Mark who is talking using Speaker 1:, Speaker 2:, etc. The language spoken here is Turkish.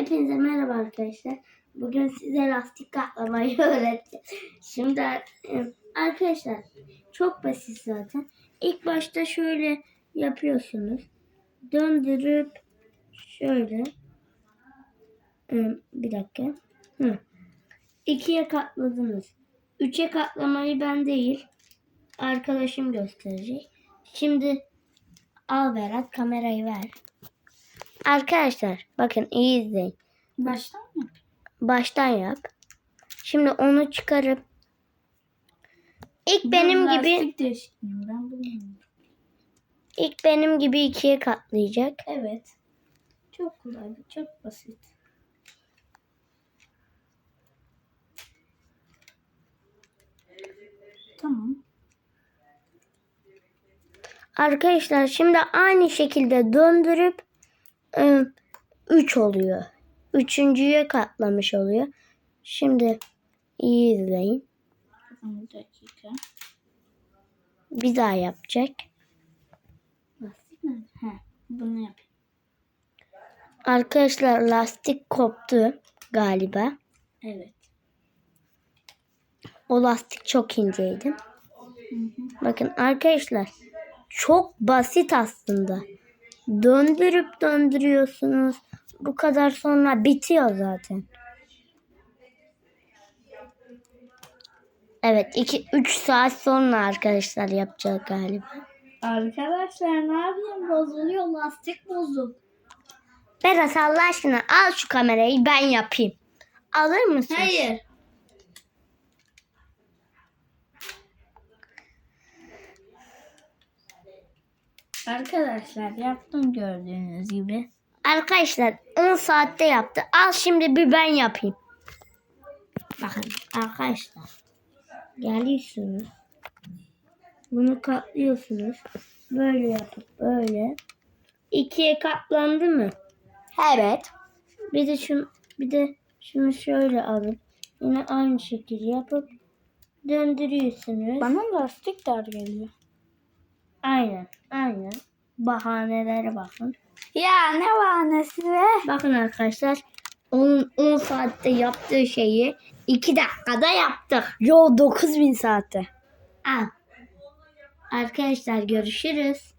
Speaker 1: Hepinize merhaba arkadaşlar. Bugün size lastik katlamayı öğreteceğim. Şimdi e, arkadaşlar çok basit zaten. İlk başta şöyle yapıyorsunuz. Döndürüp şöyle e, bir dakika. Hı. İkiye katladınız. Üçe katlamayı ben değil arkadaşım gösterecek. Şimdi al Berat kamerayı ver. Arkadaşlar bakın iyi izleyin.
Speaker 2: Baştan mı?
Speaker 1: Baştan yap. Şimdi onu çıkarıp ilk benim
Speaker 2: Ben
Speaker 1: gibi
Speaker 2: lastik değişikliğim ben
Speaker 1: ilk benim gibi ikiye katlayacak.
Speaker 2: Evet. Çok kolay, çok basit. Tamam.
Speaker 1: Arkadaşlar şimdi aynı şekilde döndürüp 3 oluyor. Üçüncüye katlamış oluyor. Şimdi iyi izleyin.
Speaker 2: Bir dakika.
Speaker 1: Bir daha yapacak.
Speaker 2: Lastik nerede? He. Bunu yapayım.
Speaker 1: Arkadaşlar lastik koptu galiba.
Speaker 2: Evet.
Speaker 1: O lastik çok inceydi.
Speaker 2: Hı hı.
Speaker 1: Bakın arkadaşlar çok basit aslında. Döndürüp döndürüyorsunuz. Bu kadar sonra bitiyor zaten. Evet 2-3 saat sonra arkadaşlar yapacak galiba.
Speaker 2: Arkadaşlar ne yapayım? Bozuluyor. Lastik bozuk.
Speaker 1: Berat Allah aşkına al şu kamerayı ben yapayım. Alır mısın?
Speaker 2: Hayır. Arkadaşlar yaptım gördüğünüz gibi.
Speaker 1: Arkadaşlar 10 saatte yaptı. Al şimdi bir ben yapayım. Bakın arkadaşlar. Geliyorsunuz. Bunu katlıyorsunuz. Böyle yapıp böyle. İkiye katlandı mı?
Speaker 2: Evet.
Speaker 1: Bir de şunu bir de şunu şöyle alıp yine aynı şekilde yapıp döndürüyorsunuz.
Speaker 2: Bana lastik dar geliyor.
Speaker 1: Aynen. Aynen. Bahanelere bakın.
Speaker 2: Ya ne bahanesi be?
Speaker 1: Bakın arkadaşlar onun 10 saatte yaptığı şeyi 2 dakikada yaptık.
Speaker 2: Yo 9000 saatte.
Speaker 1: Al. Arkadaşlar görüşürüz.